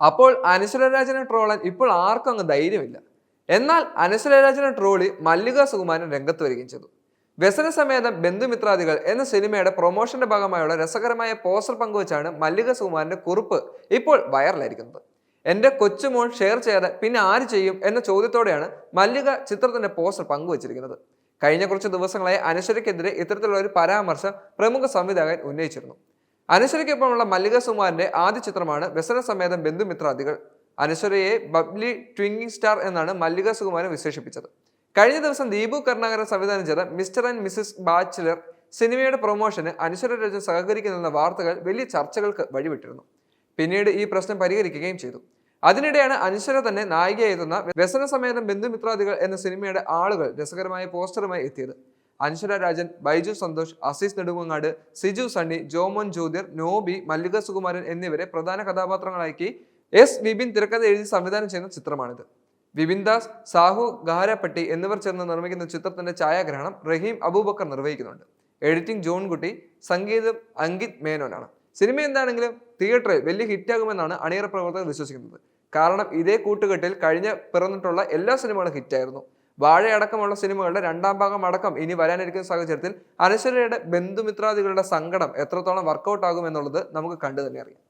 അപ്പോൾ അനശ്വരരാജനെ ട്രോളാൻ ഇപ്പോൾ ആർക്കും അങ്ങ് ധൈര്യമില്ല. എന്നാൽ അനശ്വരരാജനെ ട്രോളി മല്ലിക സുകുമാരൻ രംഗത്ത് വരികയും ചെയ്തു. വ്യസന സമേതം ബന്ധുമിത്രാദികൾ എന്ന സിനിമയുടെ പ്രൊമോഷന്റെ ഭാഗമായുള്ള രസകരമായ പോസ്റ്റർ പങ്കുവച്ചാണ് മല്ലിക സുകുമാരന്റെ കുറിപ്പ് ഇപ്പോൾ വൈറലായിരിക്കുന്നത്. എന്റെ കൊച്ചുമോൾ ഷെയർ ചെയ്യാതെ പിന്നെ ആര് ചെയ്യും? എന്ന ചോദ്യത്തോടെയാണ് മല്ലിക ചിത്രത്തിന്റെ പോസ്റ്റർ പങ്കുവച്ചിരിക്കുന്നത്. കഴിഞ്ഞ കുറച്ച് ദിവസങ്ങളായി അനശ്വരയ്ക്കെതിരെ ഇത്തരത്തിലുള്ള ഒരു പരാമർശം പ്രമുഖ സംവിധായകൻ ഉന്നയിച്ചിരുന്നു. അനശ്വരയ്ക്കൊപ്പമുള്ള മല്ലിക സുമാറിന്റെ ആദ്യ ചിത്രമാണ് വ്യസന സമേതം ബന്ധുമിത്രാദികൾ അനശ്വരയെ ബബ്ലി ട്വിങ്കിങ് സ്റ്റാർ എന്നാണ് മല്ലിക സുകുമാരൻ വിശേഷിപ്പിച്ചത്. കഴിഞ്ഞ ദിവസം ദീപു കരുണാകരൻ സംവിധാനം ചെയ്ത മിസ്റ്റർ ആൻഡ് മിസ്സിസ് ബാച്ചിലർ സിനിമയുടെ പ്രൊമോഷന് അനശ്വര രജൻ സഹകരിക്കുന്നെന്ന വാർത്തകൾ വലിയ ചർച്ചകൾക്ക് വഴിവിട്ടിരുന്നു. പിന്നീട് ഈ പ്രശ്നം പരിഹരിക്കുകയും ചെയ്തു. അതിനിടെയാണ് അനശ്വര തന്നെ നായികയെത്തുന്ന വ്യസന സമേതം ബന്ധുമിത്രാദികൾ എന്ന സിനിമയുടെ ആളുകൾ രസകരമായ പോസ്റ്ററുമായി എത്തിയത്. അനശ്വര രാജൻ ബൈജു സന്തോഷ് അസീസ് നെടുമങ്ങാട് സിജു സണ്ണി ജോമോൻ ജ്യോതിർ നോബി മല്ലിക സുകുമാരൻ എന്നിവരെ പ്രധാന കഥാപാത്രങ്ങളാക്കി എസ് വിപിൻ തിരക്കഥ എഴുതി സംവിധാനം ചെയ്യുന്ന ചിത്രമാണിത്. വിപിൻ ദാസ് സാഹു ഗാരപ്പട്ടി എന്നിവർ ചേർന്ന് നിർമ്മിക്കുന്ന ചിത്രത്തിന്റെ ഛായാഗ്രഹണം റഹീം അബൂബക്കർ നിർവഹിക്കുന്നുണ്ട്. എഡിറ്റിംഗ് ജോൺ കുട്ടി സംഗീതം അങ്കിത് മേനോനാണ്. സിനിമ എന്താണെങ്കിലും തിയേറ്ററിൽ വലിയ ഹിറ്റാകുമെന്നാണ് അണിയറ പ്രവർത്തകർ വിശ്വസിക്കുന്നത്. കാരണം ഇതേ കൂട്ടുകെട്ടിൽ കഴിഞ്ഞ പിറന്നിട്ടുള്ള എല്ലാ സിനിമകളും ഹിറ്റായിരുന്നു. വാഴയടക്കമുള്ള സിനിമകളുടെ രണ്ടാം ഭാഗം അടക്കം ഇനി വരാനിരിക്കുന്ന സാഹചര്യത്തിൽ അനശ്വരയുടെ ബന്ധുമിത്രാദികളുടെ സങ്കടം എത്രത്തോളം വർക്കൗട്ട് ആകും എന്നുള്ളത് നമുക്ക് കണ്ടു തന്നെ അറിയാം.